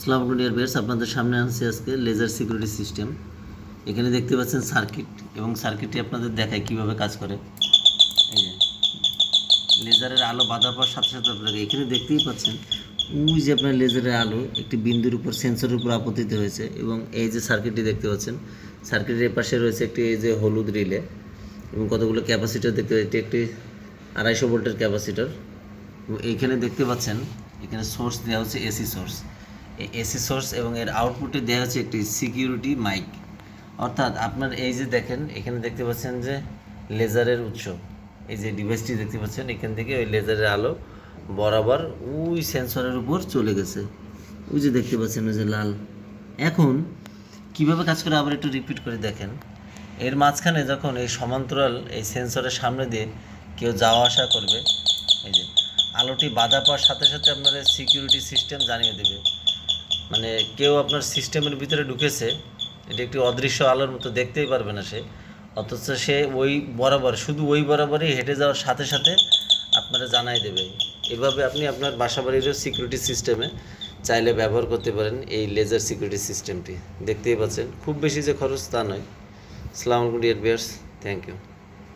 সালাম deer Beers আপনাদের সামনে আনছি আজকে লেজার সিকিউরিটি সিস্টেম এখানে দেখতে পাচ্ছেন সার্কিট এবং সার্কিটটি আপনাদের দেখায় কীভাবে কাজ করে। এই যে লেজারের আলো বাঁধার পর সাথে সাথে আপনাকে এখানে দেখতেই পাচ্ছেন, ওই যে আপনার লেজারের আলো একটি বিন্দুর উপর সেন্সরের উপর আপতিত হয়েছে এবং এই যে সার্কিটটি দেখতে পাচ্ছেন সার্কিটের পাশে রয়েছে একটি এই যে হলুদ রিলে এবং কতগুলো ক্যাপাসিটার দেখতে এটি একটি আড়াইশো ভোল্টের ক্যাপাসিটার এবং এইখানে দেখতে পাচ্ছেন, এখানে সোর্স দেওয়া হচ্ছে এসি সোর্স এই এসি সোর্স এবং এর আউটপুটে দেওয়া হচ্ছে একটি সিকিউরিটি মাইক। অর্থাৎ আপনার এই যে দেখেন, এখানে দেখতে পাচ্ছেন যে লেজারের উৎস। এই যে ডিভাইসটি দেখতে পাচ্ছেন, এখান থেকে ওই লেজারের আলো বরাবর ওই সেন্সরের উপর চলে গেছে। ওই যে দেখতে পাচ্ছেন ওই যে লাল। এখন কীভাবে কাজ করে আবার একটু রিপিট করে দেখেন। এর মাঝখানে যখন এই সমান্তরাল এই সেন্সরের সামনে দিয়ে কেউ যাওয়া আসা করবে, এই যে আলোটি বাধা পাওয়ার সাথে সাথে আপনার সিকিউরিটি সিস্টেম জানিয়ে দেবে। মানে কেউ আপনার সিস্টেমের ভিতরে ঢুকেছে, এটা একটি অদৃশ্য আলোর মতো দেখতেই পারবে না সে। অথচ সে ওই বরাবর, শুধু ওই বরাবরই হেঁটে যাওয়ার সাথে সাথে আপনারা জানাই দেবে। এভাবে আপনি আপনার বাসাবাড়িরও সিকিউরিটি সিস্টেমে চাইলে ব্যবহার করতে পারেন এই লেজার সিকিউরিটি সিস্টেমটি দেখতেই পাচ্ছেন, খুব বেশি যে খরচ তা নয়। সালাম আলাইকুম ডিয়ার বিয়ার্স থ্যাংক ইউ